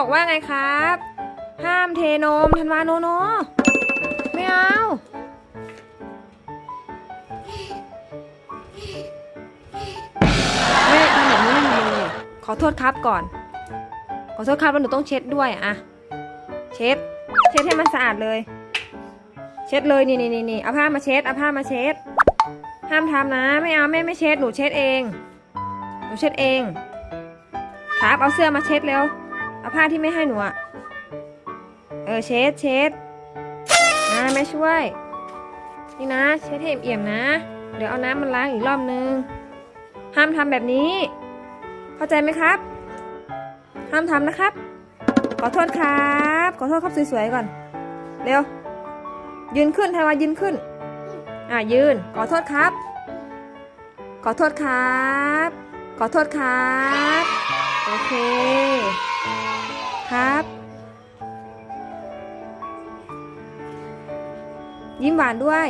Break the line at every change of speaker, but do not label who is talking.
บอกว่าไงครับ ห้ามเทนมธันวาโนโน ไม่เอาแม่ทำแบบนี้ไม่ดีเลยขอโทษครับก่อน ขอโทษครับแล้วหนูต้องเช็ดด้วยอะเช็ด เช็ดให้มันสะอาดเลย เช็ดเลยนี่นี่นี่นี่เอาผ้ามาเช็ดเอาผ้ามาเช็ด ห้ามทำนะ ไม่เอาแม่ไม่เช็ดหนูเช็ดเอง หนูเช็ดเองครับเอาเสื้อมาเช็ดเร็ว เอาผ้าที่ไม่ให้หนูอะเออเช็ดเช็ดนะแม่ช่วย นี่นะ เช็ดให้เอี่ยมๆนะ เดี๋ยวเอาน้ำมันล้างอีกรอบนึง ห้ามทำแบบนี้ เข้าใจไหมครับ ห้ามทำนะครับ ขอโทษครับ ขอโทษครับสวยๆก่อน เร็ว ยืนขึ้นไทวายืนขึ้น อะยืน ขอโทษครับ ขอโทษครับ ขอโทษครับ โอเค ยิ้มหวานด้วย